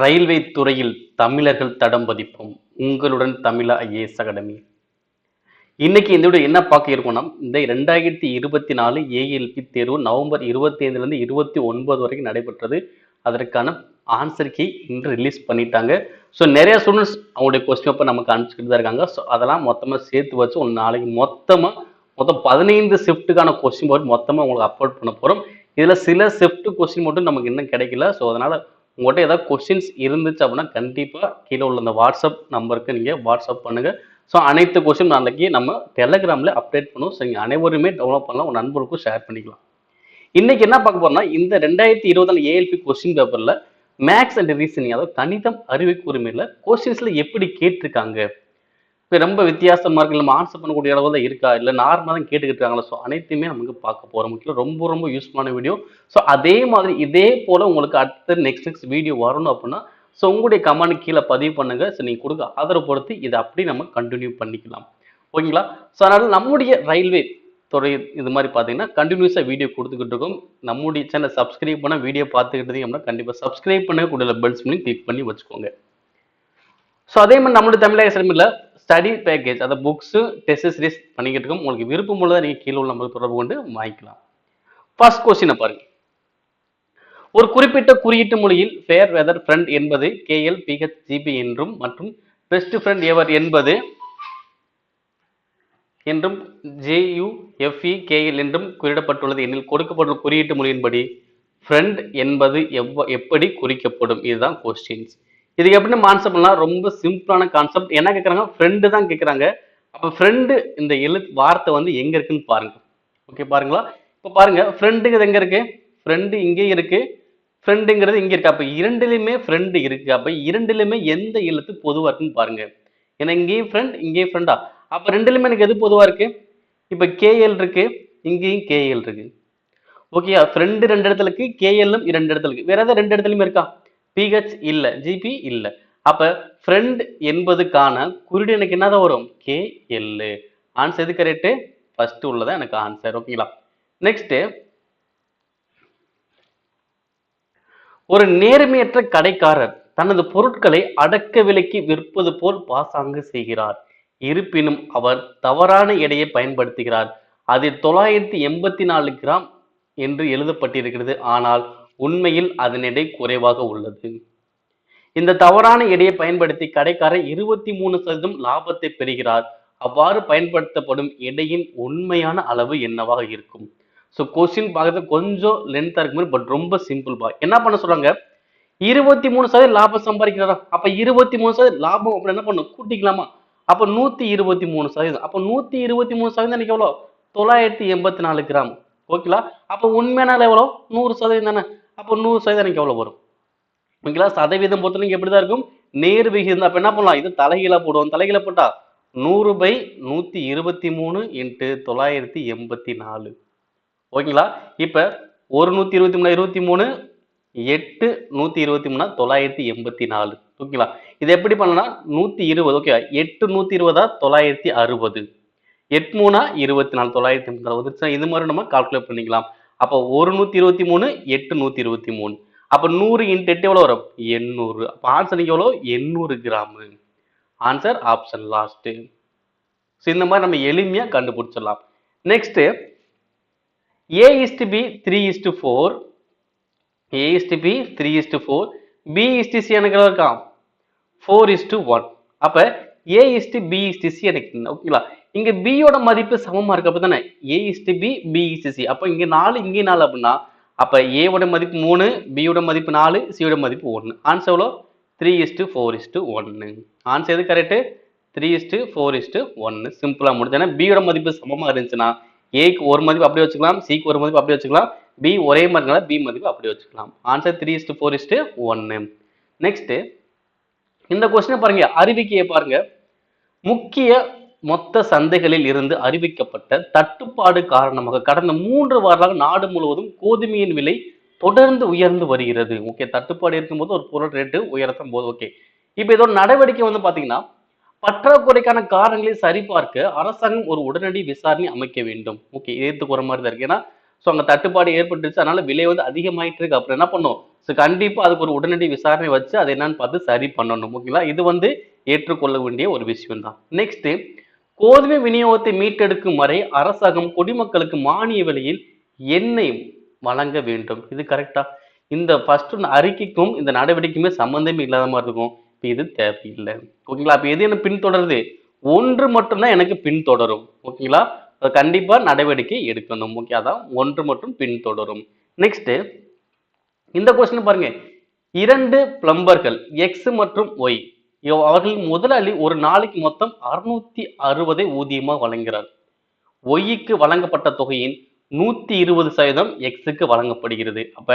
Railway துறையில் தமிழர்கள் தடம் பதிப்போம். உங்களுடன் தமிழ ஐஏஎஸ் அகாடமி. இன்னைக்கு இந்த விட என்ன பார்க்க இருக்கோம்னா இந்த ரெண்டாயிரத்தி இருபத்தி நாலு ஏஎல்பி தேர்வு நவம்பர் இருபத்தி ஐந்துலேருந்து இருபத்தி ஒன்பது வரைக்கும் நடைபெற்றது. அதற்கான ஆன்சர் கீ இன்று ரிலீஸ் பண்ணிட்டாங்க. ஸோ நிறைய ஸ்டூடெண்ட்ஸ் அவங்களுடைய கொஸ்டின் பேப்பர் நமக்கு அனுப்பிச்சிட்டு தான் இருக்காங்க. ஸோ அதெல்லாம் மொத்தமாக சேர்த்து வச்சு ஒரு நாளைக்கு மொத்தமாக மொத்தம் பதினைந்து ஷிஃப்ட்டுக்கான கொஸ்டின் பேப்பர் மொத்தமாக உங்களுக்கு அப்லோட் பண்ண போகிறோம் இதில் சில ஷிஃப்ட் கொஸ்டின் மட்டும் நமக்கு இன்னும் கிடைக்கல. ஸோ அதனால் உங்கள்கிட்ட ஏதாவது கொஸ்டின்ஸ் இருந்துச்சு அப்படின்னா கண்டிப்பாக கீழே உள்ள இந்த வாட்ஸ்அப் நம்பருக்கு நீங்கள் வாட்ஸ்அப் பண்ணுங்கள் ஸோ அனைத்து கொஸ்டின் நாளைக்கு நம்ம டெலகிராமில் அப்டேட் பண்ணுவோம். ஸோ நீங்கள் அனைவருமே டெவலப் பண்ணலாம். உங்கள் நண்பருக்கும் ஷேர் பண்ணிக்கலாம். இன்றைக்கி என்ன பார்க்க போகிறோம்னா இந்த ரெண்டாயிரத்தி இருபதாம் ஏஎல்பி கொஸ்டின் பேப்பரில் மேக்ஸ் அண்ட் ரீசனிங் அதாவது கணிதம் அறிவிக்கூரிமையில் உரிமையில எப்படி கேட்டிருக்காங்க? இப்போ ரொம்ப வித்தியாசமாக இருக்கு. நம்ம ஆன்சர் பண்ணக்கூடிய அளவு தான் இருக்கா? இல்லை நார்மலாக தான் கேட்டுக்கிட்டு இருக்காங்களா ஸோ அனைத்தையுமே நமக்கு பார்க்க போகிற முக்கியம் ரொம்ப ரொம்ப யூஸ்ஃபுல்லான வீடியோ ஸோ அதே மாதிரி இதே போல் உங்களுக்கு அடுத்த நெக்ஸ்ட் நெக்ஸ்ட் வீடியோ வரணும் அப்படின்னா ஸோ உங்களுடைய கமெண்ட் கீழே பதிவு பண்ணுங்கள் ஸோ நீங்கள் கொடுக்க ஆதரவு பொறுத்து இதை அப்படி நம்ம கண்டினியூ பண்ணிக்கலாம். ஓகேங்களா? ஸோ அதனால் நம்முடைய ரயில்வே துறை இது மாதிரி பார்த்தீங்கன்னா கண்டினியூஸாக வீடியோ கொடுத்துக்கிட்டு இருக்கோம். நம்முடைய சேனல் சப்ஸ்கிரைப் பண்ண வீடியோ பார்த்துக்கிட்டு இருந்தீங்க அப்படின்னா கண்டிப்பாக சப்ஸ்கிரைப் பண்ண கூட பெல்ஸ் பண்ணி கிளிக் பண்ணி வச்சுக்கோங்க. ஸோ அதே மாதிரி நம்மளுடைய தமிழக சிறமில் ஸ்டடி பேக்கேஜ் அதை புக்ஸு டெஸ்ட் சீரிஸ் பண்ணிக்கிட்டு இருக்கோம் உங்களுக்கு விருப்பம் உள்ளதை நீங்கள் கீழே உள்ள நம்பருக்கு தொடர்பு கொண்டு வாங்கிக்கலாம். ஃபர்ஸ்ட் கொஸ்டினை பாருங்க. ஒரு குறிப்பிட்ட குறியீட்டு மொழியில் ஃபேர் வெதர் ஃப்ரெண்ட் என்பது கேஎல் பிஹெச் ஜிபி என்றும் மற்றும் பெஸ்ட் ஃப்ரெண்ட் எவர் என்பது என்றும் ஜேயுஎஃப்இ கேஎல் என்றும் குறியிடப்பட்டுள்ளது. எனில் கொடுக்கப்பட்டுள்ள குறியீட்டு மொழியின்படி ஃப்ரெண்ட் என்பது எவ்வ எப்படி குறிக்கப்படும்? இதுதான் கொஸ்டின்ஸ் இதுக்கு எப்படி நம்ம ரொம்ப சிம்பிளான கான்செப்ட் என்ன கேட்குறாங்க ஃப்ரெண்டு தான் கேட்குறாங்க அப்போ ஃப்ரெண்டு இந்த எழு வார்த்தை வந்து எங்கே இருக்குன்னு பாருங்க. ஓகே பாருங்களா? இப்போ பாருங்க ஃப்ரெண்டுங்கிறது எங்கே இருக்கு? ஃப்ரெண்டு இங்கே இருக்கு. ஃப்ரெண்டுங்கிறது இங்கே இருக்கு. அப்போ இரண்டுலையுமே ஃப்ரெண்டு இருக்கு. அப்போ இரண்டுலையுமே எந்த எழுத்து பொதுவாக இருக்குன்னு பாருங்க. ஏன்னா இங்கேயும் ஃப்ரெண்ட் இங்கேயும் ஃப்ரெண்டா அப்போ ரெண்டுலையுமே எனக்கு எது பொதுவாக இருக்கு? இப்போ கேஎல் இருக்கு. இங்கேயும் கேஎல் இருக்கு. ஓகே ஃப்ரெண்டு ரெண்டு இடத்துல இருக்கு கேஎல்லும் இரண்டு இடத்துல இருக்கு. வேற ஏதாவது ரெண்டு இடத்துலையுமே இருக்கா? பிஹெச் இல்லை ஜிபி இல்லை. அப்போ ஃப்ரெண்ட் என்பதுக்கான குறியீடு எனக்கு என்னதான் வரும்? கே எல் ஆன்சர் எது கரெக்டு ஃபர்ஸ்ட் உள்ளதான் எனக்கு ஆன்சர் ஓகேங்களா நெக்ஸ்ட்டு ஒரு நேர்மையற்ற கடைக்காரர் தனது பொருட்களை அடக்க விலைக்கு விற்பது போல் பாசாங்கு செய்கிறார். இருப்பினும் அவர் தவறான எடையை பயன்படுத்துகிறார். அதில் தொள்ளாயிரத்தி எண்பத்தி நாலு கிராம் என்று எழுதப்பட்டிருக்கிறது. ஆனால் உண்மையில் அதன் எடை குறைவாக உள்ளது. இந்த தவறான எடையை பயன்படுத்தி கடைக்காரர் இருபத்தி மூணு சதவீதம் லாபத்தை பெறுகிறார். அவ்வாறு பயன்படுத்தப்படும் எடையின் உண்மையான அளவு என்னவாக இருக்கும்? ஸோ கொஸ்டின் பார்க்கறது கொஞ்சம் லென்த்தாக இருக்கும் பட் ரொம்ப சிம்பிள் பா என்ன பண்ண சொல்றாங்க? இருபத்தி மூணு சதவீதம் லாபம் சம்பாதிக்கிறாரா? அப்ப இருபத்தி மூணு சதவீதம் லாபம் அப்படி என்ன பண்ணும்? கூட்டிக்கலாமா? அப்ப நூத்தி இருபத்தி மூணு சதவீதம். அப்ப நூத்தி இருபத்தி மூணு சதவீதம் எனக்கு எவ்வளோ தொள்ளாயிரத்தி எண்பத்தி நாலு கிராம். ஓகேங்களா அப்போ உண்மையான எவ்வளோ நூறு சதவீதம் தானே. அப்போ நூறு சதவீதம் எனக்கு எவ்வளோ வரும்? ஓகேங்களா சதவீதம் பொறுத்தவரைக்கும் எப்படி தான் இருக்கும்? நேர் விகிதம் அப்போ என்ன பண்ணலாம்? இது தலைகீழாக போடுவோம். தலைகீழ போட்டால் நூறு பை நூற்றி இருபத்தி மூணு இன்ட்டு தொள்ளாயிரத்தி எண்பத்தி நாலு. ஓகேங்களா? இப்போ ஒரு நூற்றி இருபத்தி மூணு இருபத்தி மூணு எட்டு நூற்றி இருபத்தி மூணா தொள்ளாயிரத்தி எண்பத்தி நாலு. ஓகேங்களா? இது எப்படி பண்ணலாம்? நூற்றி இருபது. ஓகே எட்டு நூற்றி இருபதா? தொள்ளாயிரத்தி அறுபது. எட்டு மூணா இருபத்தி நாலு. தொள்ளாயிரத்தி எண்பத்தி நாலு. இது மாதிரி நம்ம கால்குலேட் பண்ணிக்கலாம். அப்போ ஒரு நூற்றி இருபத்தி மூணு எட்டு நூற்றி இருபத்தி மூணு. அப்போ நூறு இன்ட்டு எட்டு எவ்வளோ வரும்? எண்ணூறு. அப்போ ஆன்சர் எவ்வளோ எண்ணூறு gram. Answer option last so இந்த மாதிரி நம்ம எளிமையாக கண்டுபிடிச்சிடலாம். Next A is to B three is to four A is to B three is to four B is to C எனக்கு எவ்வளோ இருக்கான் ஃபோர் இஸ்டு ஒன் அப்போ A is to B is to C எனக்கு ஓகேங்களா இங்கே பியோட மதிப்பு சமமாக இருக்கு அப்போ தானே? A is to B B is to அப்போ இங்கே நாலு இங்கே நாலு அப்படின்னா அப்போ ஏவோட மதிப்பு மூணு பியோட மதிப்பு நாலு சியோட மதிப்பு ஒன்று ஆன்சர் எவ்வளோ? Three is to four is to ஒன்று ஆன்சர் எது correct three is to four is to ஒன்று சிம்பிளாக முடிஞ்சு ஏன்னா பியோட மதிப்பு சமமாக இருந்துச்சுன்னா ஏக்கு ஒரு மதிப்பு அப்படியே வச்சுக்கலாம் சிக்கு ஒரு மதிப்பு அப்படியே வச்சுக்கலாம் பி ஒரே மாதிரினால பி மதிப்பு அப்படியே வச்சுக்கலாம். Answer three is to four is to ஒன்று நெக்ஸ்ட்டு இந்த கொஸ்டினை பாருங்க அறிவிக்கையை பாருங்க. முக்கிய மொத்த சந்தைகளில் இருந்து அறிவிக்கப்பட்ட தட்டுப்பாடு காரணமாக கடந்த மூன்று வாரமாக நாடு முழுவதும் கோதுமையின் விலை தொடர்ந்து உயர்ந்து வருகிறது. ஓகே தட்டுப்பாடு இருக்கும்போது ஒரு பொருள் ரேட்டு உயர்த்தும் போது ஓகே இப்போ இதோட நடவடிக்கை வந்து பார்த்தீங்கன்னா பற்றாக்குறைக்கான காரணங்களை சரிபார்க்க அரசாங்கம் ஒரு உடனடி விசாரணை அமைக்க வேண்டும். ஓகே ஏத்துக்குற மாதிரி தான் இருக்கு. ஏன்னா ஸோ அங்கே தட்டுப்பாடு ஏற்பட்டுருச்சு அதனால விலை வந்து அதிகமாயிட்டு இருக்கு. அப்புறம் என்ன பண்ணும்? ஸோ கண்டிப்பாக அதுக்கு ஒரு உடனடி விசாரணை வச்சு அதை என்னன்னு பார்த்து சரி பண்ணணும். ஓகேங்களா இது வந்து ஏற்றுக்கொள்ள வேண்டிய ஒரு விஷயம் தான் நெக்ஸ்ட்டு கோதுமை விநியோகத்தை மீட்டெடுக்கும் வரை அரசாங்கம் குடிமக்களுக்கு மானிய விலையில் எண்ணெய் வழங்க வேண்டும். இது கரெக்டா இந்த ஃபர்ஸ்ட் அறிக்கைக்கும் இந்த நடவடிக்கையுமே சம்பந்தமே இல்லாத மாதிரி இருக்கும். இப்போ இது தேவையில்லை. ஓகேங்களா அப்போ எது என்ன பின்தொடருது? ஒன்று மட்டும்தான் எனக்கு பின்தொடரும். ஓகேங்களா கண்டிப்பாக நடவடிக்கை எடுக்கணும். ஓகே அதான் ஒன்று மட்டும் பின்தொடரும். நெக்ஸ்ட்டு இந்த கொஸ்டின் பாருங்க. இரண்டு பிளம்பர்கள் எக்ஸ் மற்றும் ஒய் அவர்கள் முதலாளி ஒரு நாளைக்கு மொத்தம் அறுநூத்தி அறுபதை ஊதியமாக வழங்குகிறார். ஒய்க்கு வழங்கப்பட்ட தொகையின் நூத்தி இருபது சதவீதம் எக்ஸுக்கு வழங்கப்படுகிறது. அப்ப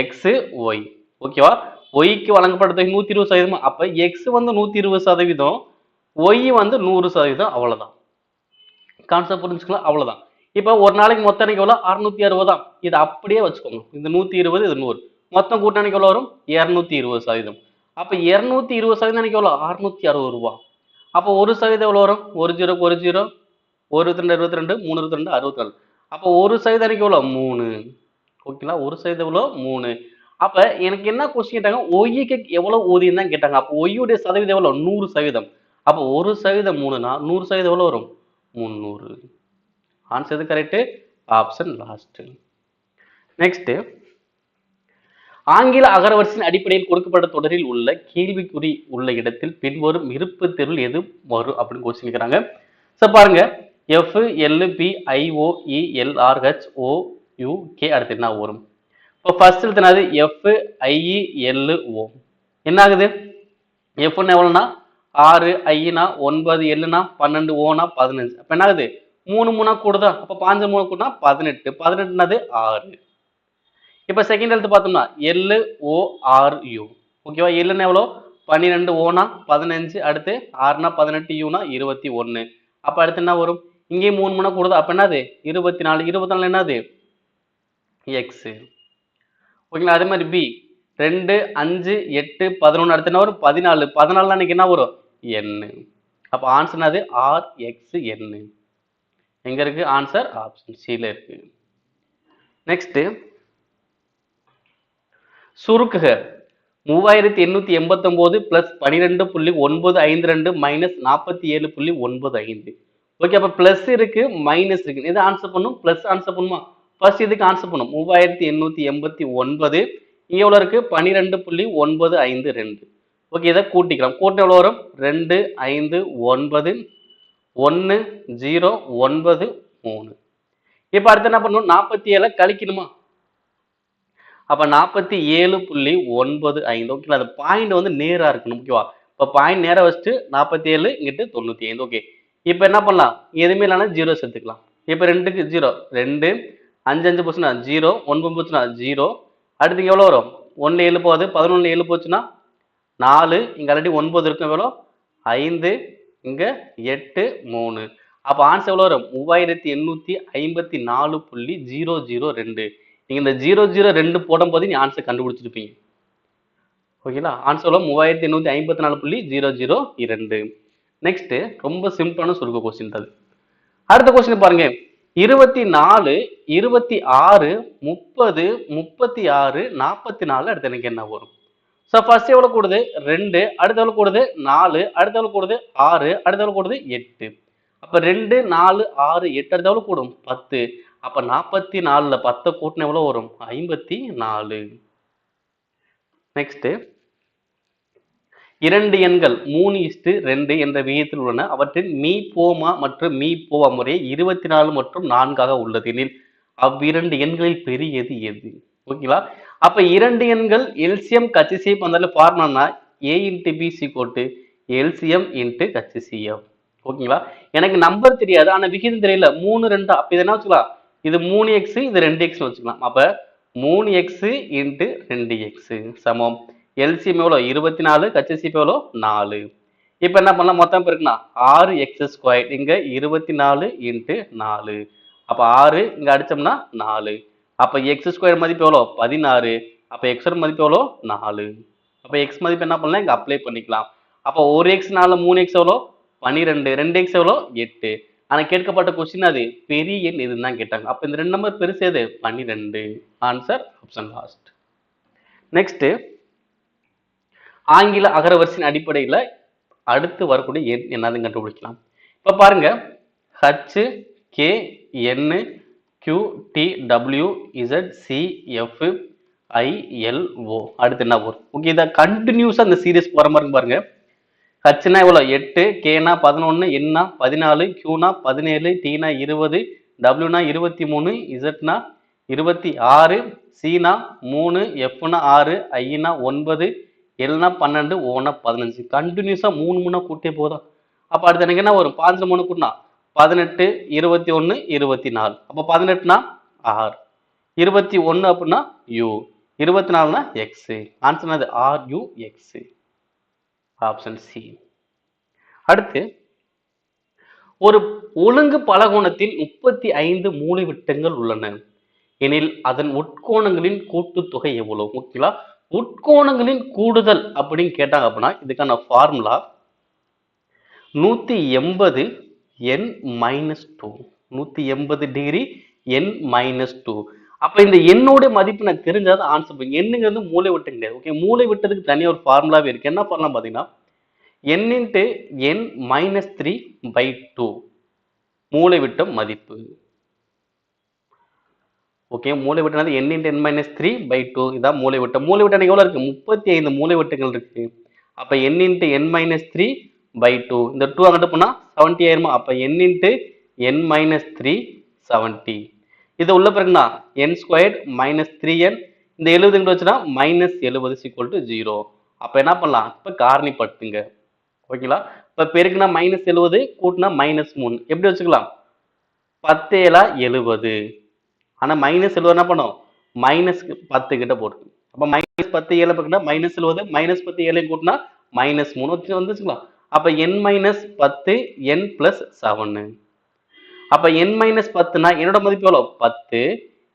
எக்ஸ் ஒய். ஓகேவா ஒய்க்கு வழங்கப்பட்ட தொகை நூத்தி இருபது சதவீதம்? அப்ப எக்ஸ் வந்து நூத்தி இருபது சதவீதம் ஒய் வந்து நூறு சதவீதம் அவ்வளவுதான். கான்செப்ட் புரிஞ்சுக்கலாம் அவ்வளவுதான். இப்போ ஒரு நாளைக்கு மொத்த அன்னைக்கு எவ்வளோ அறுநூத்தி அறுபதா இது அப்படியே வச்சுக்கோங்க. இந்த நூத்தி இருபது இது நூறு. மொத்தம் கூட்டணிக்கு எவ்வளோ வரும்? இரநூத்தி இருபது சதவீதம். அப்போ இரநூத்தி இருபது சதவீதம் எனக்கு எவ்வளோ அறுநூத்தி அறுபது ரூபா. அப்போ ஒரு சதவீதம் எவ்வளோ வரும்? ஒரு ஜீரோ ஒரு ஜீரோ ஒரு இருபத்தி ரெண்டு இருபத்தி ரெண்டு மூணு இருபத்தி ரெண்டு அறுபத்தி நாலு. அப்போ ஒரு சதவீதம் எனக்கு எவ்வளோ மூணு. ஓகேங்களா ஒரு சதவீதம் எவ்வளோ மூணு. அப்போ எனக்கு என்ன கொஸ்டின் கேட்டாங்க? ஒய்யுக்கு எவ்வளோ ஊதியம் தான் கேட்டாங்க. அப்போ ஒய்யுடைய சதவீதம் எவ்வளோ நூறு சதவீதம். அப்போ ஒரு சதவீதம் மூணுனா நூறு சதவீதம் எவ்வளோ வரும்? முந்நூறு. ஆன்சர் எது கரெக்ட் ஆப்ஷன் லாஸ்ட்டு நெக்ஸ்ட்டு ஆங்கில அகரவரிசையின் அடிப்படையில் கொடுக்கப்பட்ட தொடரில் உள்ள கேள்விக்குறி உள்ள இடத்தில் பின்வரும் இருப்பு தெருள் எது? வரும் அப்படின்னு கொஸ்டின் கேட்குறாங்க ஸோ பாருங்க. F L P I O E L R H O U K அடுத்து என்ன வரும்? இப்போ first எழுத்துனது F I E L e, O என்ன ஆகுது எஃப்னு எவ்வளோனா ஆறு ஐனா ஒன்பது எல்லுனா பன்னெண்டு ஓனா பதினஞ்சு. அப்போ என்ன ஆகுது மூணு மூணா கூடுதா? அப்போ பாஞ்சு மூணு கூடனா பதினெட்டு. பதினெட்டுனாது ஆறு. இப்போ செகண்ட் எழுத்து பார்த்தோம்னா எல்லு ஓ யூ ஓகேவா எல்லுன்னு எவ்வளோ? பன்னிரெண்டு ஓனா பதினஞ்சு அடுத்து ஆறுனா பதினெட்டு யூனா இருபத்தி ஒன்று அப்போ அடுத்து என்ன வரும்? இங்கேயும் மூணு மூணா கூடுது? அப்போ என்னது? இருபத்தி நாலு. இருபத்தி நாலு என்னது? எக்ஸு ஓகேங்களா அதே மாதிரி பி ரெண்டு அஞ்சு எட்டு பதினொன்று அடுத்து என்ன வரும்? பதினாலு. பதினாலு அன்னைக்கு என்ன வரும்? எண்ணு அப்போ ஆன்சர் என்னது? ஆர் எக்ஸ் எண்ணு எங்கே இருக்குது ஆன்சர் ஆப்ஷன் சில இருக்குது நெக்ஸ்ட்டு சுருக்குக. மூவாயிரத்தி எண்ணூத்தி எண்பத்தொம்போது பிளஸ் பன்னிரெண்டு புள்ளி ஒன்பது ஐந்து ரெண்டு மைனஸ் நாற்பத்தி ஏழு புள்ளி ஒன்பது ஐந்து. ஓகே அப்போ பிளஸ் இருக்கு மைனஸ் இருக்கு. இது ஆன்சர் பண்ணும்? பிளஸ் ஆன்சர் பண்ணுமா? ஃபர்ஸ்ட் இதுக்கு ஆன்சர் பண்ணும். மூவாயிரத்தி எண்ணூத்தி எண்பத்தி ஒன்பது இங்க எவ்வளவு இருக்கு? பன்னிரெண்டு புள்ளி ஒன்பது ஐந்து ரெண்டு ஓகே இதை கூட்டிக்கலாம். கூட்ட எவ்வளோ வரும்? ரெண்டு ஐந்து ஒன்பது ஒன்று ஜீரோ ஒன்பது மூணு. இப்போ அடுத்து என்ன பண்ணணும் நாற்பத்தி ஏழை கழிக்கணுமா? அப்போ நாற்பத்தி ஏழு புள்ளி ஒன்பது ஐந்து. ஓகேங்களா அந்த பாயிண்ட் வந்து நேராக இருக்கணும் ஓகேவா இப்போ பாயிண்ட் நேராக வச்சுட்டு நாற்பத்தி ஏழு இங்கிட்டு தொண்ணூற்றி ஐந்து. ஓகே இப்போ என்ன பண்ணலாம்? எதுவுமே இல்லைனா ஜீரோ சேர்த்துக்கலாம். இப்போ ரெண்டுக்கு ஜீரோ ரெண்டு அஞ்சு அஞ்சு போச்சுன்னா ஜீரோ ஒன்பது போச்சுன்னா ஜீரோ அடுத்து எவ்வளோ வரும்? ஒன்று ஏழு போகுது. பதினொன்று ஏழு போச்சுன்னா நாலு. இங்கே ஆல்ரெடி ஒன்பது இருக்கும் எவ்வளோ ஐந்து. இங்கே எட்டு மூணு. அப்போ ஆன்சர் எவ்வளோ வரும்? மூவாயிரத்தி எண்ணூற்றி ஐம்பத்தி நாலு புள்ளி ஜீரோ ஜீரோ ரெண்டு. நீங்கள் இந்த ஜீரோ ஜீரோ ரெண்டு போடும்போது நீ ஆன்சர் கண்டுபிடிச்சிருப்பீங்க. ஓகேங்களா ஆன்சரில் மூவாயிரத்தி எண்ணூற்றி ஐம்பத்தி நாலு புள்ளி ஜீரோ ஜீரோ இரண்டு. நெக்ஸ்ட்டு ரொம்ப சிம்பிளான சுருக்க கொஸ்டின் அது. அடுத்த கொஸ்டின் பாருங்க. இருபத்தி நாலு இருபத்தி ஆறு முப்பது முப்பத்தி ஆறு நாற்பத்தி நாலு அடுத்து எனக்கு என்ன வரும்? ஸோ ஃபர்ஸ்ட் எவ்வளோ கூடுது? ரெண்டு. அடுத்த எவ்வளோ கூடுது? நாலு. அடுத்த எவ்வளோ கூடுது? ஆறு. அடுத்த எவ்வளோ கூடுது? எட்டு. அப்போ ரெண்டு நாலு ஆறு எட்டு அடுத்த எவ்வளோ கூடும்? பத்து. அப்போ நாற்பத்தி நாலில் பத்தை கூட்டின எவ்வளோ வரும்? ஐம்பத்தி நாலு நெக்ஸ்ட்டு இரண்டு எண்கள் மூணு இஸ்டு ரெண்டு என்ற விகிதத்தில் உள்ளன. அவற்றின் மீ போமா மற்றும் மீ போவா முறையே இருபத்தி நாலு மற்றும் நான்காக உள்ளது. எனில் அவ்விரண்டு எண்களில் பெரியது எது? ஓகேங்களா அப்ப இரண்டு எண்கள் எல்சிஎம் கச்சிசிஎம் வந்தாலும் ஃபார்முலானா ஏ இன்ட்டு பிசி கோட்டு எல்சிஎம் இன்ட்டு கச்சிசிஎம் ஓகேங்களா? எனக்கு நம்பர் தெரியாது. ஆனா விகிதம் தெரியல. மூணு ரெண்டு அப்ப இதெல்லாம் வச்சுக்கலாம் இது மூணு எக்ஸ் இது ரெண்டு எக்ஸ் வச்சுக்கலாம். அப்ப மூணு எக்ஸ் இன்ட்டு ரெண்டு எக்ஸ் சமம். எல்சிஎம் எவ்வளோ இருபத்தி நாலு. கச்சிசிஎம் எவ்வளோ நாலு. இப்போ என்ன பண்ணலாம்? மொத்தம் இருக்குன்னா ஆறு எக்ஸ் ஸ்கொயர் இங்க இருபத்தி நாலு இன்ட்டு நாலு. அப்போ ஆறு இங்க அடிச்சோம்னா நாலு. அப்போ எக்ஸ் ஸ்கொயர் மதிப்பு எவ்வளோ பதினாறு. அப்போ எக்ஸோட மதிப்பு எவ்வளோ நாலு. அப்போ எக்ஸ் மதிப்பு என்ன பண்ணலாம்? இங்கே அப்ளை பண்ணிக்கலாம். அப்போ ஒரு எக்ஸ் நாலு மூணு எக்ஸ் எவ்வளோ பன்னிரெண்டு ரெண்டு எக்ஸ் எவ்வளோ எட்டு. ஆனால் கேட்கப்பட்ட கொஸ்டின் அது பெரிய எண் இதுன்னு தான் கேட்டாங்க. அப்போ இந்த ரெண்டு நம்பர் பெருசு எது? பன்னிரெண்டு. ஆன்சர் ஆப்ஷன் லாஸ்ட் நெக்ஸ்ட் ஆங்கில அகரவரிசையின் அடிப்படையில அடுத்து வரக்கூடிய எண் என்னதுன்னு கண்டுபிடிக்கலாம். இப்ப பாருங்க. H K N Q T W Z C F I L O அடுத்து என்ன வரும்? ஓகே இதை கண்டினியூஸாக இந்த சீரியஸ் போகிற மாதிரி பாருங்கள் ஹச்னா எவ்வளோ எட்டு கேனா பதினொன்று என்னா பதினாலு கியூனா பதினேழு டீனா இருபது டபிள்யூனா இருபத்தி மூணு இசட்னா இருபத்தி ஆறு சீனா மூணு எஃப்னா ஆறு ஐனா ஒன்பது எல்னா பன்னெண்டு ஓனா பதினஞ்சு. கண்டினியூஸாக மூணு மூணா கூட்டே போதும் அப்போ அடுத்து எனக்கு என்ன வரும்? பாஞ்சு மூணு கூட்டினா பதினெட்டு இருபத்தி ஒன்று இருபத்தி நாலு அப்போ பதினெட்டுனா ஆர் இருபத்தி ஒன்று அப்படின்னா யூ. இருபத்தி நாலுனா எக்ஸு. ஆன்சர் அது R U X. Option C. அடுத்து ஒரு ஒழுங்கு பலகோணத்தில் முப்பத்தி ஐந்து மூலைவிட்டங்கள் உள்ளன. எனில் அதன் உட்கோணங்களின் கூட்டுத்தொகை எவ்வளவு? ஓகேங்களா உட்கோணங்களின் கூடுதல் அப்படின்னு கேட்டாங்க அப்படின்னா இதுக்கான ஃபார்முலா நூற்றி எண்பது என் மைனஸ் டூ நூற்றி எண்பது டிகிரி என் மைனஸ் டூ அப்ப இந்த எண்ணோட மதிப்பு நான் தெரிஞ்சாதான் ஆன்சர் பண்ணுங்க எண்ணுங்கிறது மூளை விட்டு கிடையாது. ஓகே மூளை விட்டதுக்கு தனியாக ஒரு ஃபார்முலாவே இருக்கு. என்ன பண்ணலாம் பார்த்தீங்கன்னா N into N minus three by two மூளை விட்ட மதிப்பு. ஓகே மூளை விட்டது N into N minus three by two இதான் மூளை விட்டம் மூளை விட்டம் எவ்வளோ இருக்கு? முப்பத்தி ஐந்து மூளை விட்டங்கள் இருக்கு. அப்போ N into N minus three by two இந்த டூ அங்கிட்டு போனால் செவன்ட்டி ஆயிருமா? அப்போ N into N minus three seventy இதை உள்ள பிறகுனா N squared minus three N இந்த எழுபது வச்சுன்னா மைனஸ் எழுபது சிக்வல் டு ஜீரோ அப்போ என்ன பண்ணலாம்? இப்போ காரணிப்படுத்துங்க. ஓகேங்களா? இப்போ பெருக்குனா மைனஸ் எழுபது கூட்டினா மைனஸ் மூணு. எப்படி வச்சுக்கலாம்? பத்தேலா எழுபது. ஆனால் மைனஸ் எழுபது என்ன பண்ணும்? மைனஸ் பத்து கிட்ட போட்டு. அப்போ மைனஸ் பத்து ஏழு பக்கம்னா மைனஸ் எழுபது மைனஸ் பத்து ஏழையும் கூட்டினா மைனஸ் மூணு. வச்சு அப்போ என் மைனஸ் பத்து என் பிளஸ் செவனு அப்ப என் மைனஸ் பத்துனா என்னோட மதிப்பு எவ்வளோ பத்து.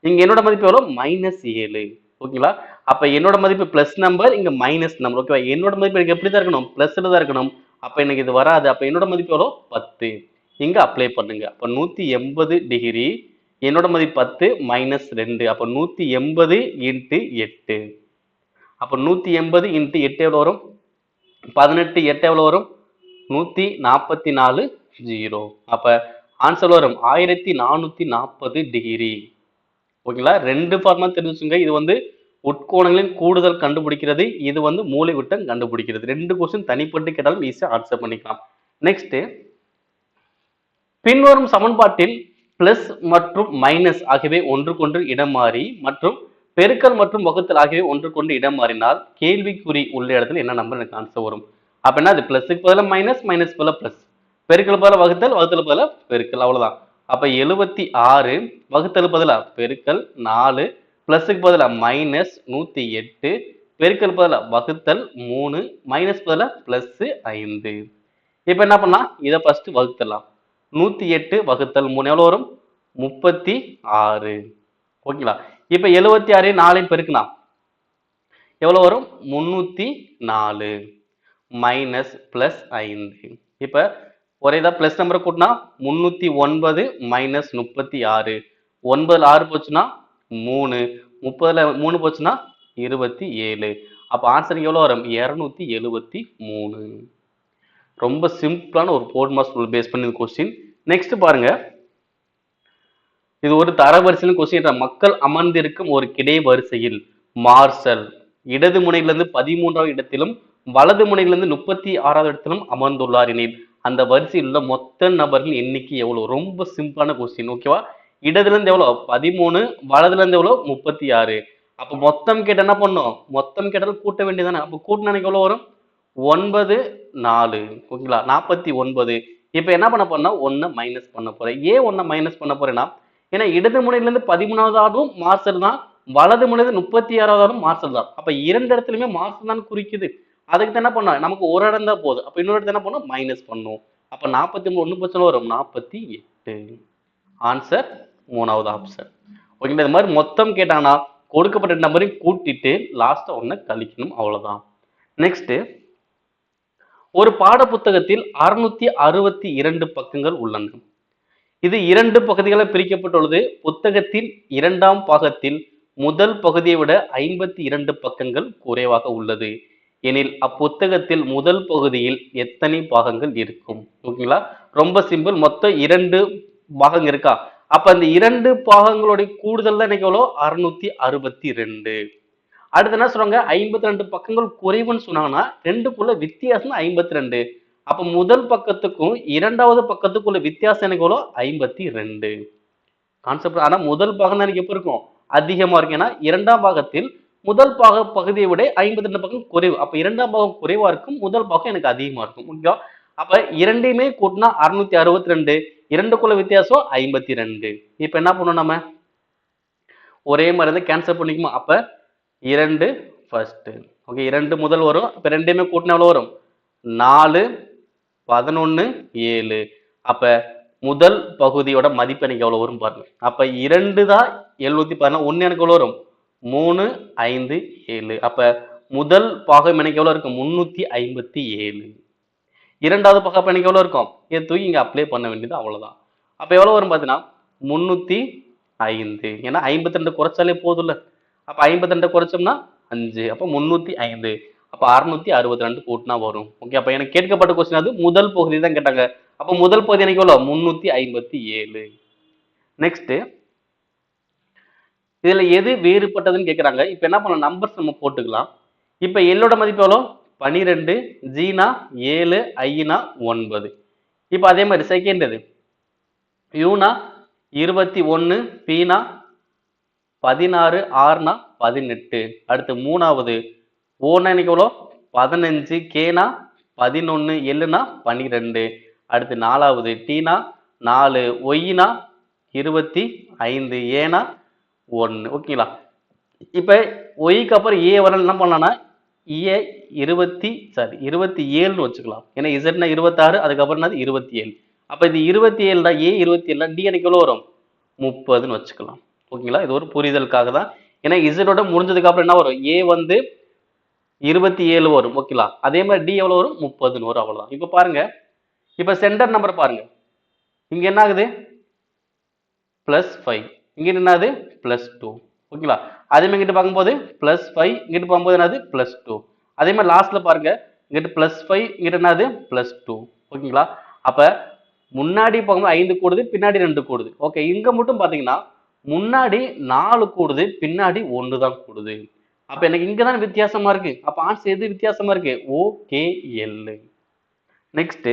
இங்க என்னோட மதிப்பு எவ்வளோ மைனஸ் ஏழு. ஓகேங்களா? அப்ப என்னோட மதிப்பு பிளஸ் நம்பர் இங்க மைனஸ் நம்பர் ஓகேவா? என்னோட மதிப்பு எனக்கு எப்படி தான் இருக்கணும் பிளஸ்ல தான் இருக்கணும். அப்ப எனக்கு இது வராது. அப்ப என்னோட மதிப்பு எவ்வளோ பத்து. இங்க அப்ளை பண்ணுங்க. அப்ப நூத்தி எண்பது டிகிரி என்னோட மதிப்பு பத்து மைனஸ் ரெண்டு. அப்ப நூத்தி எண்பது இன்ட்டு எட்டு. அப்ப நூத்தி எண்பது இன்ட்டு எட்டு எவ்வளோ வரும்? பதினெட்டு எட்டு எவ்வளோ வரும்? நூத்தி நாற்பத்தி நாலு ஜீரோ அப்போ ஆன்சர் வரும். ஆயிரத்தி நானூத்தி நாற்பது டிகிரி ஓகேங்களா ரெண்டு ஃபார்மா தெரிஞ்சுங்க இது வந்து உட்கோணங்களின் கூடுதல் கண்டுபிடிக்கிறது. இது வந்து மூளை விட்டம் கண்டுபிடிக்கிறது. ரெண்டு கொஸ்டின் தனிப்பட்டு கேட்டாலும் ஈஸியாக ஆன்சர் பண்ணிக்கலாம். நெக்ஸ்ட் பின்வரும் சமன்பாட்டில் பிளஸ் மற்றும் மைனஸ் ஆகியவை ஒன்றுக்கொன்று இடம் மாறி மற்றும் பெருக்கல் மற்றும் வகுத்தல் ஆகியவை ஒன்றுக்கொன்று இடம் மாறினால் கேள்விக்குறி உள்ள இடத்துல என்ன நம்பர் எனக்கு ஆன்சர் வரும். அப்படின்னா அது பிளஸுக்கு பதிலாக மைனஸ் மைனஸ் பதிலாக பிளஸ் பெருக்கல் பதில வகுத்தல் வகுத்தல் பதிலாக பெருக்கல். அவ்வளவுதான். அப்ப எழுபத்தி ஆறு வகுத்தல் பதிலாக பெருக்கல் நாலு பிளஸுக்கு பதிலாக மைனஸ் நூத்தி எட்டு பெருக்கல் பதிலாக வகுத்தல் மூணு மைனஸ் பதிலாக பிளஸ் ஐந்து. இப்போ என்ன பண்ணலாம் இதை ஃபர்ஸ்ட் வகுத்தலாம் நூத்தி எட்டு வகுத்தல் மூணு எவ்வளோ வரும்? முப்பத்தி ஆறு. ஓகேங்களா? இப்போ எழுபத்தி ஆறு நாலையும் பெருக்கலாம். எவ்வளோ வரும்? முந்நூற்றி நாலு மைனஸ் ப்ளஸ் ஐந்து. இப்போ ஒரே இதாக ப்ளஸ் நம்பரை கூட்டினா முந்நூற்றி ஒன்பது மைனஸ் முப்பத்தி ஆறு. ஒன்பதில் ஆறு போச்சுன்னா மூணு. முப்பதில் மூணு போச்சுன்னா இருபத்தி ஏழு. அப்போ ஆன்சர் எவ்வளோ வரும்? இரநூத்தி எழுபத்தி மூணு. ரொம்ப சிம்பிளான ஒரு போர்ட் மாஸ் ரூல் பேஸ் பண்ணி கொஸ்டின் நெக்ஸ்ட் பாருங்க. இது ஒரு தரவரிசையில் கொஸ்டின் மக்கள் அமர்ந்திருக்கும் ஒரு கிடை வரிசையில் மார்சல். இடது முனையிலிருந்து பதிமூன்றாவது இடத்திலும் வலது முனையிலிருந்து முப்பத்தி ஆறாவது இடத்திலும் அமர்ந்துள்ளார் எனில் அந்த வரிசையில் உள்ள மொத்த நபர்கள் எண்ணிக்கை எவ்வளோ? ரொம்ப சிம்பிளான கொஸ்டின் ஓகேவா இடதுலேருந்து எவ்வளோ? பதிமூணு வலதுலேருந்து எவ்வளோ? முப்பத்தி ஆறு. அப்போ மொத்தம் கேட்ட என்ன பண்ணும்? மொத்தம் கேட்டாலும் கூட்ட வேண்டியதானே அப்போ கூட்டினா எவ்வளோ வரும்? ஒன்பது நாலு. ஓகேங்களா நாற்பத்தி ஒன்பது. இப்போ என்ன பண்ண போறேன்னா ஒன்றை மைனஸ் பண்ண போகிறேன் ஏன் ஒன்றை மைனஸ் பண்ண போகிறேன்னா ஏன்னா இடது முனையிலேருந்து பதிமூணாவது ஆடும் மார்சல் தான் வலது முனையிலேருந்து முப்பத்தி ஆறாவது ஆடும் மார்சல் தான் அப்போ இரண்டு இடத்துலையுமே மார்சல் தான் குறிக்குது. அதுக்கு தான் என்ன பண்ணோம் நமக்கு ஒரு இடம் தான் போகுது அப்போ இன்னொரு இடத்த என்ன பண்ணோம்? மைனஸ் பண்ணும். அப்போ நாற்பத்தி மூணு ஒன்று பட்சம் வரும். நாற்பத்தி எட்டு. ஆன்சர் மூணாவது ஆப்ஷன் ஓகேங்களா இது மாதிரி மொத்தம் கேட்டாங்கன்னா கொடுக்கப்பட்ட நம்பரையும் கூட்டிட்டு லாஸ்ட்டாக ஒன்றை கழிக்கணும். அவ்வளோதான் நெக்ஸ்ட்டு ஒரு பாட புத்தகத்தில் அறுநூத்தி அறுபத்தி இரண்டு பக்கங்கள் உள்ளன. இது இரண்டு பகுதிகளாக பிரிக்கப்பட்டுள்ளது. புத்தகத்தின் இரண்டாம் பாகத்தில் முதல் பகுதியை விட ஐம்பத்தி இரண்டு பக்கங்கள் குறைவாக உள்ளது. எனில் அப்புத்தகத்தில் முதல் பகுதியில் எத்தனை பாகங்கள் இருக்கும்? ஓகேங்களா? ரொம்ப சிம்பிள் மொத்தம் இரண்டு பாகங்கள் இருக்கா? அப்ப அந்த இரண்டு பாகங்களுடைய கூடுதல் தான் எனக்கு எவ்வளோ? அறுநூத்தி அறுபத்தி ரெண்டு. அடுத்து என்ன சொல்றாங்க? ஐம்பத்தி ரெண்டு பக்கங்கள் குறைவுன்னு சொன்னாங்கன்னா ரெண்டுக்குள்ள வித்தியாசம் ஐம்பத்தி ரெண்டு அப்ப முதல் பக்கத்துக்கும் இரண்டாவது பக்கத்துக்குள்ள வித்தியாசம் எனக்கு எவ்வளோ? ஐம்பத்தி ரெண்டு. கான்செப்ட். ஆனா முதல் பாகம் தான் எனக்கு எப்போ இருக்கும்? அதிகமா இருக்கு ஏன்னா இரண்டாம் பாகத்தில் முதல் பாக பகுதியை விட ஐம்பத்தி ரெண்டு பக்கம் குறைவு. அப்ப இரண்டாம் பாகம் குறைவா இருக்கும் முதல் பாகம் எனக்கு அதிகமா இருக்கும். ஓகேவா? அப்ப இரண்டையுமே கூட்டினா அறுநூத்தி அறுபத்தி ரெண்டு இரண்டுக்குள்ள வித்தியாசம் ஐம்பத்தி ரெண்டு இப்ப என்ன பண்ணணும் நம்ம ஒரே மாதிரி இருந்தால் கேன்சல் பண்ணிக்குமா? அப்ப இரண்டு ஃபர்ஸ்ட் ஓகே இரண்டு முதல் வரும். இப்ப ரெண்டையுமே கூட்டினா எவ்வளவு வரும்? நாலு பதினொன்னு ஏழு. அப்ப முதல் பகுதியோட மதிப்பு எனக்கு எவ்வளவு வரும் பாருங்க. அப்ப இரண்டு தான் எழுநூத்தி பதினாலு. ஒன்று எனக்கு எவ்வளவு வரும்? மூணு ஐந்து ஏழு. அப்போ முதல் பாகம் எனக்கு எவ்வளோ இருக்கும்? முந்நூற்றி ஐம்பத்தி ஏழு. இரண்டாவது பாகம் எனக்கு எவ்வளோ இருக்கும்? இதை தூக்கி இங்கே அப்ளை பண்ண வேண்டியது அவ்வளோதான் அப்போ எவ்வளோ வரும் பார்த்தீங்கன்னா முந்நூற்றி ஐந்து. ஏன்னா ஐம்பத்தி ரெண்டு குறைச்சாலே போதும்ல. அப்போ ஐம்பத்தி ரெண்டு குறைச்சோம்னா அஞ்சு. அப்போ முந்நூற்றி ஐந்து. அப்போ அறுநூத்தி அறுபத்தி ரெண்டு கூட்டினா வரும். ஓகே அப்போ எனக்கு கேட்கப்பட்ட கொஸ்டின் அது முதல் பகுதி தான் கேட்டாங்க. அப்போ முதல் பகுதி எனக்கு எவ்வளோ முந்நூற்றி ஐம்பத்தி ஏழு. நெக்ஸ்ட்டு இதுல எது வேறுபட்டதுன்னு கேட்குறாங்க இப்ப என்ன பண்ணலாம் நம்பர்ஸ் நம்ம போட்டுக்கலாம். இப்ப எல்லோட மதிப்பு எவ்வளோ? பனிரெண்டு ஜீனா ஏழு ஐனா ஒன்பது. இப்போ அதே மாதிரி செகண்ட் இது யூனா இருபத்தி ஒன்று பீனா பதினாறு ஆறுனா பதினெட்டு. அடுத்து மூணாவது. ஓனா எனக்கு எவ்வளோ? பதினஞ்சு கேனா பதினொன்று எல்லுனா பன்னிரெண்டு. அடுத்து நாலாவது. டீனா நாலு. ஒய்னா இருபத்தி ஐந்து. ஏனா ஒன்று ஓகேங்களா? இப்போ ஒய்க்கு அப்புறம் ஏ வரல என்ன பண்ணலான்னா ஏ இருபத்தி சாரி இருபத்தி ஏழுன்னு வச்சுக்கலாம். ஏன்னா இசட்னா இருபத்தாறு அதுக்கப்புறம் என்னது? இருபத்தி ஏழு. அப்போ இது இருபத்தி ஏழுனா ஏ இருபத்தி ஏழுனா டி எனக்கு எவ்வளோ வரும்? முப்பதுன்னு வச்சுக்கலாம். ஓகேங்களா? இது ஒரு புரிதலுக்காக தான். ஏன்னா இசடோட முடிஞ்சதுக்கப்புறம் என்ன வரும்? ஏ வந்து இருபத்தி ஏழு வரும். ஓகேங்களா? அதே மாதிரி டி எவ்வளோ வரும்? முப்பதுன்னு வரும். அவ்வளோதான் இப்போ பாருங்கள் இப்போ சென்டர் நம்பர் பாருங்கள் இங்கே என்ன ஆகுது? ப்ளஸ் ஃபைவ் இங்க என்னது? பிளஸ் டூ ஓகேங்களா அதே மாதிரி இங்கிட்டு பார்க்கும்போது பிளஸ் ஃபைவ் இங்கிட்டு பார்க்கும்போது என்னது? பிளஸ் டூ அதே மாதிரி லாஸ்ட்ல பாருங்க. இங்கிட்டு பிளஸ் ஃபைவ் இங்கிட்ட என்னது? பிளஸ் டூ ஓகேங்களா அப்ப முன்னாடி பார்க்கும்போது ஐந்து கூடுது பின்னாடி ரெண்டு கூடுது. ஓகே இங்க மட்டும் பாத்தீங்கன்னா முன்னாடி நாலு கூடுது பின்னாடி ஒன்று தான் கூடுது. அப்ப எனக்கு இங்க தான் வித்தியாசமா இருக்கு? அப்ப ஆன்சர் எது வித்தியாசமா இருக்கு? ஓகே எல்லு நெக்ஸ்ட்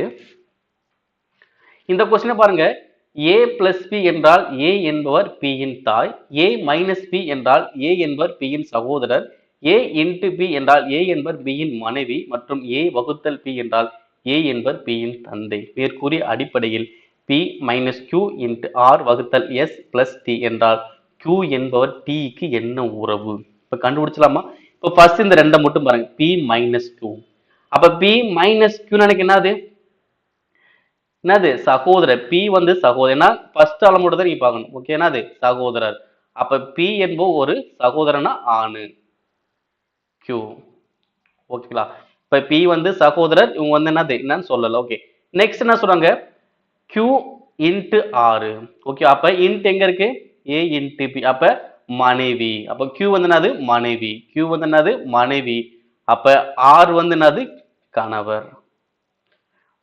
இந்த கொஸ்டினை பாருங்க. ஏ பிளஸ் பி என்றால் ஏ என்பவர் பியின் யின் தாய் ஏ மைனஸ் பி என்றால் ஏ என்பவர் பி யின் சகோதரர் ஏ இன்டு பி என்றால் ஏ என்பவர் பி யின் மனைவி மற்றும் ஏ வகுத்தல் பி என்றால் ஏ என்பவர் பியின் யின் தந்தை. மேற்கூறிய அடிப்படையில் P minus Q into R வகுத்தல் எஸ் பிளஸ் டி என்றால் கியூ என்பவர் டிக்கு என்ன உறவு? இப்போ கண்டுபிடிச்சலாமா இப்போ ஃபர்ஸ்ட் இந்த ரெண்டை மட்டும் பாருங்க. பி மைனஸ் கியூ அப்போ பி மைனஸ் கியூ எனக்கு என்னது? என்னது? சகோதரர். பி வந்து சகோதரனா ஃபர்ஸ்ட் அளமோட தான் நீ பார்க்கணும். ஓகே என்னது? சகோதரர். அப்ப பி என்போ ஒரு சகோதரனா ஆணு. கியூ ஓகேங்களா இப்ப பி வந்து சகோதரர். இவங்க வந்து என்னது? என்னன்னு சொல்லல. ஓகே நெக்ஸ்ட் என்ன சொல்றாங்க? கியூ இன்ட்டு ஆறு ஓகே அப்ப இன்ட் எங்க இருக்கு? ஏ இன்ட்டு பி அப்ப மனைவி. அப்ப கியூ வந்து என்னது? மனைவி. கியூ வந்து என்னது? மனைவி. அப்ப ஆர் வந்து என்னது? கணவர்.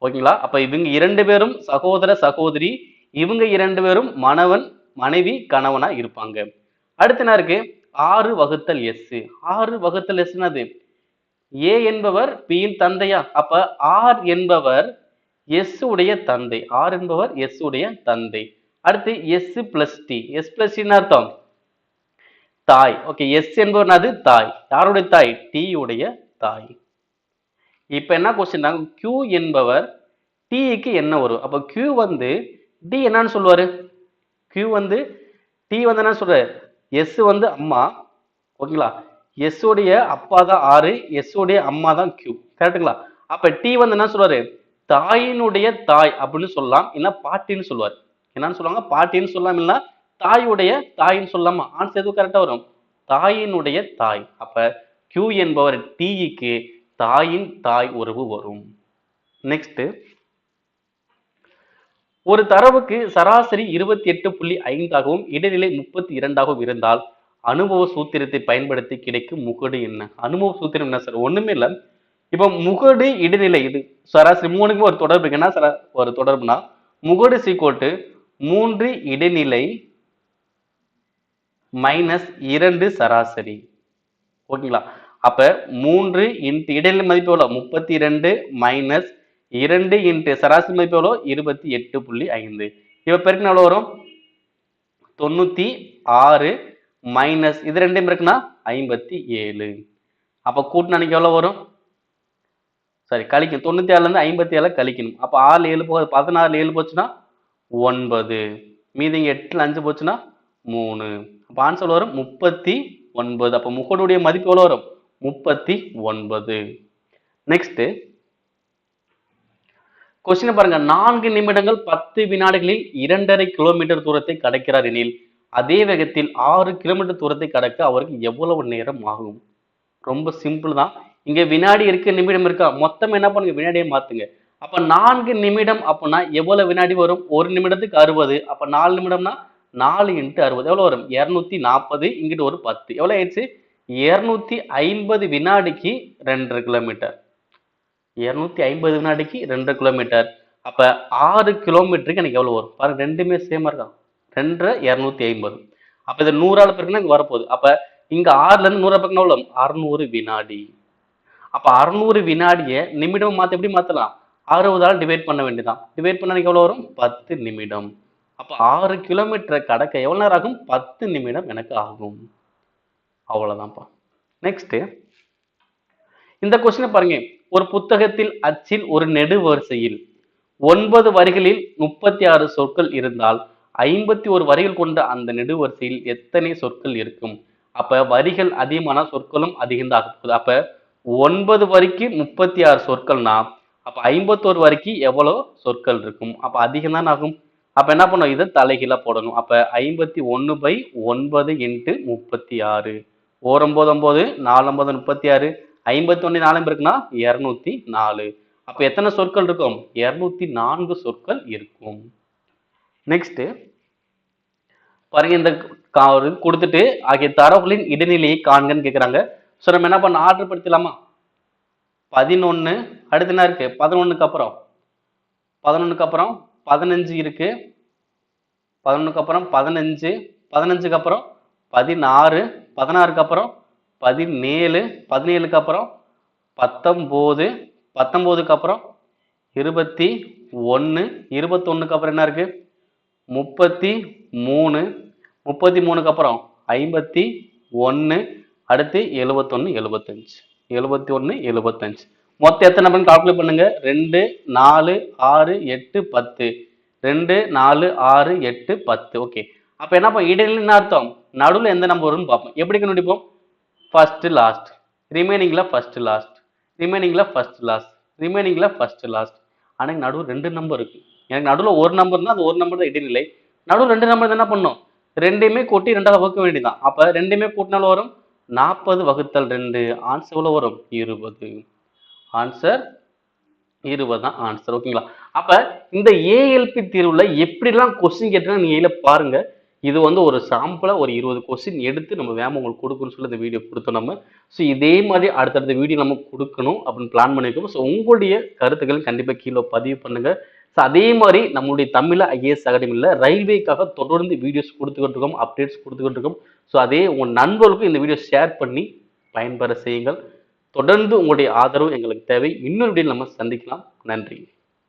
ஓகேங்களா? அப்ப இவங்க இரண்டு பேரும் சகோதர சகோதரி இவங்க இரண்டு பேரும் மணவன் மனைவி கணவனா இருப்பாங்க. அடுத்து என்ன இருக்கு? ஆறு வகுத்தல் எஸ் ஆறு வகுத்தல் எஸ்னது ஏ என்பவர் பியின் தந்தையா? அப்ப ஆர் என்பவர் எஸ் உடைய தந்தை. ஆர் என்பவர் எஸ் உடைய தந்தை. அடுத்து S plus T S plus அர்த்தம்? தாய். ஓகே எஸ் என்பவர் அது தாய். யாருடைய தாய்? டி உடைய தாய். இப்போ என்ன கொஸ்டின் க்யூ என்பவர் டிக்கு என்ன வரும் அப்போ க்யூ வந்து டி என்னன்னு சொல்லுவார். க்யூ வந்து டி வந்து என்ன சொல்கிறார் எஸ் வந்து அம்மா. ஓகேங்களா S உடைய அப்பா தான் ஆறு எஸ்ஸுடைய உடைய அம்மா தான் க்யூ கரெக்ட்டுங்களா அப்போ டி வந்து என்ன சொல்வார் தாயினுடைய தாய் அப்படின்னு சொல்லலாம். இல்ல பாட்டின்னு சொல்லுவார். என்னன்னு சொல்லுவாங்க? பாட்டின்னு சொல்லலாம். இல்ல தாயுடைய தாயின்னு சொல்லலாமா? ஆன்சர் எதுவும் கரெக்டாக வரும்? தாயினுடைய தாய். அப்போ க்யூ என்பவர் டிஇக்கு தாயின் தாய் உறவு வரும். நெக்ஸ்ட் ஒரு தரவுக்கு சராசரி இருபத்தி எட்டு புள்ளி ஐந்தாகவும் இடைநிலை முப்பத்தி இரண்டாகவும் இருந்தால் அனுபவ சூத்திரத்தை பயன்படுத்தி கிடைக்கும் முகடு என்ன? அனுபவ சூத்திரம் என்ன சார்? ஒண்ணுமே இல்லை. இப்போ முகடு இடைநிலை இது. சராசரி மூணுக்கும் ஒரு தொடர்பு இருக்குன்னா சரா ஒரு தொடர்புனா முகடு சீக்கோட்டு மூன்று இடைநிலை மைனஸ் இரண்டு சராசரி. ஓகேங்களா அப்போ மூன்று இன்ட்டு இடையில மதிப்பு எவ்வளோ முப்பத்தி ரெண்டு மைனஸ் இரண்டு இன்ட்டு சராசரி மதிப்பு எவ்வளோ இருபத்தி எட்டு புள்ளி ஐந்து. இப்போ பெருக்கின எவ்வளோ வரும்? தொண்ணூற்றி ஆறு மைனஸ் இது ரெண்டும் இருக்குன்னா ஐம்பத்தி ஏழு. அப்போ கூட்டினா எவ்வளோ வரும்? சரி கழிக்கணும். தொண்ணூற்றி ஆறுலேருந்து ஐம்பத்தி ஏழு கழிக்கணும். அப்போ ஆறு ஏழு போக பதினாறுல ஏழு போச்சுன்னா ஒன்பது. மீதி எட்டில் அஞ்சு போச்சுன்னா மூணு. அப்போ ஆன்சர் வரும்? முப்பத்தி ஒன்பது. அப்போ முகடுடைய மதிப்பு எவ்வளோ வரும்? முப்பத்தி ஒன்பது. நெக்ஸ்ட் கொஸ்டின் பாருங்க. நான்கு நிமிடங்கள் பத்து வினாடிகளில் இரண்டரை கிலோமீட்டர் தூரத்தை கடக்கிறார் எனில் அதே வேகத்தில் ஆறு கிலோமீட்டர் தூரத்தை கடக்க அவருக்கு எவ்வளவு நேரம் ஆகும்? ரொம்ப சிம்பிள் தான். இங்க வினாடி இருக்கு நிமிடம் இருக்கா? மொத்தம் என்ன பண்ணுங்க? வினாடியை மாத்துங்க. அப்ப நான்கு நிமிடம் அப்படின்னா எவ்வளவு வினாடி வரும்? ஒரு நிமிடத்துக்கு அறுபது. அப்ப நாலு நிமிடம்னா நாலு இன்ட்டு அறுபது. எவ்வளவு வரும்? இருநூத்தி நாற்பது இங்கிட்டு ஒரு பத்து. எவ்வளவு ஆயிடுச்சு? இரநூத்தி ஐம்பது வினாடிக்கு ரெண்டரை கிலோமீட்டர் இரநூத்தி ஐம்பது வினாடிக்கு ரெண்டு கிலோமீட்டர் அப்ப ஆறு கிலோமீட்டருக்கு எனக்கு எவ்வளவு வரும்? பாருங்க ரெண்டுமே சேமா இருக்கான் ரெண்டரை இரநூத்தி ஐம்பது. அப்ப இது நூறால பிறகுனா இங்கே வரப்போகுது. அப்ப இங்க ஆறுல இருந்து நூறு பக்கம் எவ்வளவு அறுநூறு வினாடி. அப்ப அறுநூறு வினாடியை நிமிடம் மாத்த எப்படி மாத்தலாம்? அறுபதால் டிவைட் பண்ண வேண்டியதான் டிவைட் பண்ண எனக்கு எவ்வளவு வரும்? பத்து நிமிடம். அப்ப ஆறு கிலோமீட்டரை கடக்க எவ்வளவு நேரம் ஆகும்? பத்து நிமிடம் எனக்கு ஆகும். அவ்வளோதான்ப்பா நெக்ஸ்ட்டு இந்த கொஸ்டினை பாருங்க. ஒரு புத்தகத்தில் அச்சில் ஒரு நெடுவரிசையில் ஒன்பது வரிகளில் முப்பத்தி ஆறு சொற்கள் இருந்தால் ஐம்பத்தி ஒரு வரிகள் கொண்ட அந்த நெடுவரிசையில் எத்தனை சொற்கள் இருக்கும்? அப்ப வரிகள் அதிகமான சொற்களும் அதிகம் தான் போகுது அப்ப ஒன்பது வரிக்கு முப்பத்தி ஆறு சொற்கள்னா அப்ப ஐம்பத்தோரு வரிக்கு எவ்வளோ சொற்கள் இருக்கும்? அப்ப அதிகம் தான் ஆகும். அப்ப என்ன பண்ணும் இதை தலைகீழா போடணும். அப்ப ஐம்பத்தி ஒன்று பை ஒன்பது இன்ட்டு முப்பத்தி ஆறு ஓரம்போது ஒம்பது நாலு ஒன்பது முப்பத்தி ஆறு ஐம்பத்தி ஒன்று நாலு இருக்குன்னா இரநூத்தி நாலு அப்போ எத்தனை சொற்கள் இருக்கும்? இரநூத்தி நான்கு சொற்கள் இருக்கும். நெக்ஸ்ட் பாருங்க இந்த கா- இது கொடுத்துட்டு ஆகிய தரவுகளின் இடைநிலையை காண்கன்னு கேட்குறாங்க ஸோ நம்ம என்ன பண்ண ஆர்டர் படுத்தலாமா பதினொன்று அடுத்து என்ன இருக்கு? பதினொன்றுக்கு அப்புறம். பதினொன்றுக்கு அப்புறம் பதினஞ்சு இருக்கு. பதினொன்றுக்கு அப்புறம் பதினஞ்சு பதினஞ்சுக்கு அப்புறம் பதினாறு பதினாறுக்கு அப்புறம் பதினேழு பதினேழுக்கு அப்புறம் பத்தொம்போது பத்தொம்போதுக்கு அப்புறம் இருபத்தி ஒன்று இருபத்தொன்னுக்கு அப்புறம் என்ன இருக்குது முப்பத்தி மூணு முப்பத்தி மூணுக்கு அப்புறம் ஐம்பத்தி ஒன்று அடுத்து எழுபத்தொன்று எழுபத்தஞ்சு. எழுபத்தி ஒன்று எழுபத்தஞ்சு. மொத்தம் எத்தனை நம்பர்னு கால்குலேட் பண்ணுங்க. ரெண்டு நாலு ஆறு எட்டு பத்து. ரெண்டு நாலு ஆறு எட்டு பத்து. ஓகே அப்போ என்ன இடையில என்ன அர்த்தம்? நடுவில் எந்த நம்பர் வரும்னு பார்ப்போம். எப்படி கண்டுபிடிப்போம்? ஃபர்ஸ்ட் லாஸ்ட் ரிமைனிங்கில் ஃபர்ஸ்ட் லாஸ்ட் ரிமைனிங்கில் ஃபர்ஸ்ட் லாஸ்ட் ரிமைனிங்கில் ஃபர்ஸ்ட் லாஸ்ட் ஆனால் நடுவில் ரெண்டு நம்பர் இருக்குது எனக்கு நடுவில் ஒரு நம்பர்னா அது ஒரு நம்பர் தான் இடைநிலை நடுவில் ரெண்டு நம்பர் என்ன பண்ணும் ரெண்டையுமே கூட்டி ரெண்டாவது வகுக்க வேண்டியதான் அப்போ ரெண்டுமே கூட்டினாலும் வரும்? நாற்பது வகுத்தல் ரெண்டு. ஆன்சர் எவ்வளோ வரும்? இருபது. ஆன்சர் இருபது தான் ஆன்சர் ஓகேங்களா அப்போ இந்த ஏஎல்பி தீர்வில் எப்படிலாம் கொஸ்டின் கேட்டா நீங்கள் இதுல பாருங்கள் இது வந்து ஒரு சாம்பிளாக ஒரு இருபது கொஸ்டின் எடுத்து நம்ம வேம உங்களுக்கு கொடுக்கணும்னு சொல்லி இந்த வீடியோ கொடுத்தோம் நம்ம. ஸோ இதே மாதிரி அடுத்தடுத்த வீடியோ நம்ம கொடுக்கணும் அப்படின்னு பிளான் பண்ணியிருக்கோம் ஸோ உங்களுடைய கருத்துக்கள் கண்டிப்பாக கீழே பதிவு பண்ணுங்கள் ஸோ அதே மாதிரி நம்மளுடைய தமிழ் ஐஏஎஸ் அகாடமியில் ரயில்வேக்காக தொடர்ந்து வீடியோஸ் கொடுத்துக்கிட்டு இருக்கோம் அப்டேட்ஸ் கொடுத்துக்கிட்டு இருக்கோம். ஸோ அதே உங்கள் நண்பர்களுக்கும் இந்த வீடியோ ஷேர் பண்ணி பயன்பெற செய்யுங்கள். தொடர்ந்து உங்களுடைய ஆதரவு எங்களுக்கு தேவை. இன்னொரு வீடியோ நம்ம சந்திக்கலாம். நன்றி.